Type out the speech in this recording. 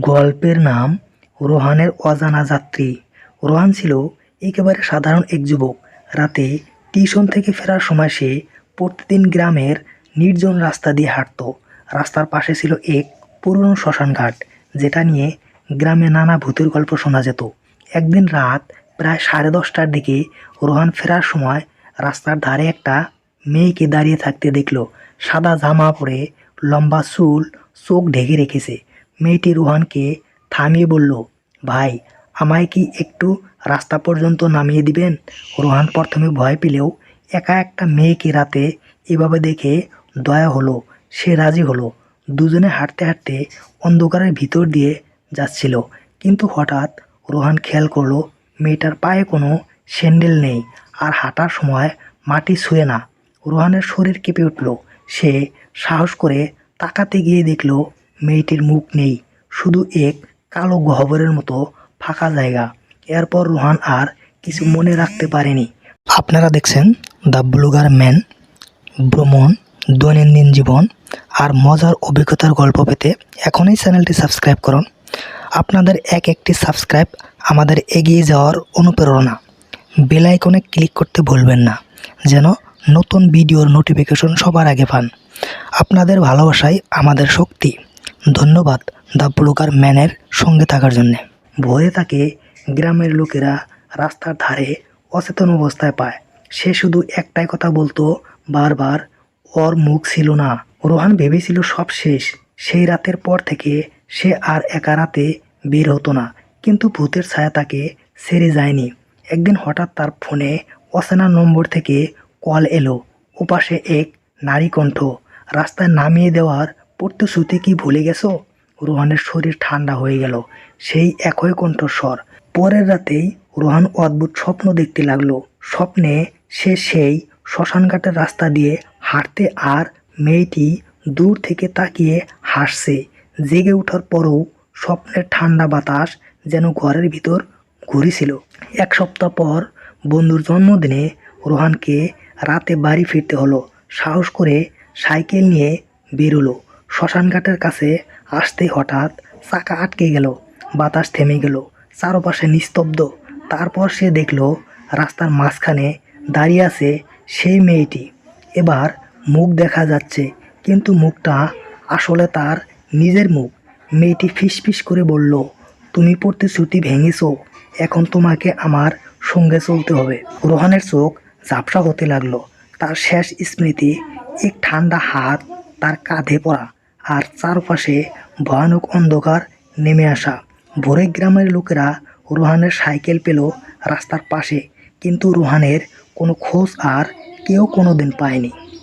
গল্পের নাম রোহানের অজানা যাত্রী। রোহান ছিল একেবারে সাধারণ এক যুবক। রাতে টিউশন থেকে ফেরার সময় সে প্রতিদিন গ্রামের নির্জন রাস্তা দিয়ে হাঁটতো। রাস্তার পাশে ছিল এক পুরনো শ্মশান ঘাট যেটা নিয়ে গ্রামে নানা ভূতের গল্প শোনা যেত। একদিন রাত প্রায় সাড়ে দশটার দিকে রোহান ফেরার সময় রাস্তার ধারে একটা মেয়েকে দাঁড়িয়ে থাকতে দেখল। সাদা জামা পরে লম্বা চুল, চোখ ঢেকে রেখেছে। মেয়েটি রুহানকে থামিয়ে বলল, ভাই, আমায় কি একটু রাস্তা পর্যন্ত নামিয়ে দিবেন? রোহান প্রথমে ভয় পেলেও একা একটা মেয়েকে রাতে এভাবে দেখে দয়া হলো, সে রাজি হলো। দুজনে হাঁটতে হাঁটতে অন্ধকারের ভিতর দিয়ে যাচ্ছিল, কিন্তু হঠাৎ রোহান খেয়াল করল, মেয়েটার পায়ে কোনো স্যান্ডেল নেই আর হাঁটার সময় মাটি ছুঁয়ে না। রোহানের শরীর কেঁপে উঠল, সে সাহস করে তাকাতে গিয়ে দেখল মেয়েটির মুখ নেই, শুধু এক কালো গহ্বরের মতো ফাঁকা জায়গা। এরপর রোহান আর কিছু মনে রাখতে পারেনি। আপনারা দেখছেন দ্য ব্লুগার ম্যান, ভ্রমণ, দৈনন্দিন জীবন আর মজার অভিজ্ঞতার গল্প পেতে এখনই চ্যানেলটি সাবস্ক্রাইব করুন। আপনাদের এক একটি সাবস্ক্রাইব আমাদের এগিয়ে যাওয়ার অনুপ্রেরণা। বেল আইকনে ক্লিক করতে ভুলবেন না, যেন নতুন ভিডিওর নোটিফিকেশন সবার আগে পান। আপনাদের ভালোবাসাই আমাদের শক্তি। ধন্যবাদ দ্য ব্লুগার ম্যানের সঙ্গে থাকার জন্যে। ভোরে তাকে গ্রামের লোকেরা রাস্তার ধারে অচেতন অবস্থায় পায়। সে শুধু একটাই কথা বলতো, বারবার, ওর মুখ ছিল না। রোহান ভেবেছিল সব শেষ। সেই রাতের পর থেকে সে আর একা রাতে বের হতো না। কিন্তু ভূতের ছায়া তাকে সেরে যায়নি। একদিন হঠাৎ তার ফোনে অচেনা নম্বর থেকে কল এলো। ওপাশে এক নারী কণ্ঠ রাস্তায় নামিয়ে দেওয়ার প্রতিশ্রুতি কি ভুলে গেছো? রোহানের শরীর ঠান্ডা হয়ে গেল, সেই একই কণ্ঠস্বর। পরের রাতেই রোহান অদ্ভুত স্বপ্ন দেখতে লাগল। স্বপ্নে সে সেই শ্মশানঘাটের রাস্তা দিয়ে হাঁটতে আর মেয়েটি দূর থেকে তাকিয়ে হাসছে। জেগে ওঠার পরও স্বপ্নের ঠান্ডা বাতাস যেন ঘরের ভিতর ঘুরেছিল। এক সপ্তাহ পর বন্ধুর জন্মদিনে রোহানকে রাতে বাড়ি ফিরতে হলো। সাহস করে সাইকেল নিয়ে বেরোলো। শ্মশানঘাটের কাছে আসতে হঠাৎ চাকা আটকে গেল, বাতাস থেমে গেল, চারপাশে নিস্তব্ধ। তারপর সে দেখল রাস্তার মাঝখানে দাঁড়িয়ে আছে সেই মেয়েটি। এবার মুখ দেখা যাচ্ছে, কিন্তু মুখটা আসলে তার নিজের মুখ। মেয়েটি ফিসফিস করে বলল, তুমি প্রতিশ্রুতি ভেঙেছো, এখন তোমাকে আমার সঙ্গে চলতে হবে। রোহানের চোখ ঝাপসা হতে লাগল। তার শেষ স্মৃতি, এক ঠান্ডা হাত তার কাঁধে পড়া। আর চারপাশে ভয়ানক অন্ধকার নেমে আসা। ভোরে গ্রামের লোকেরা রোহানের সাইকেল পেল রাস্তার পাশে, কিন্তু রোহানের কোনো খোঁজ আর কেউ কোনো দিন পায়নি।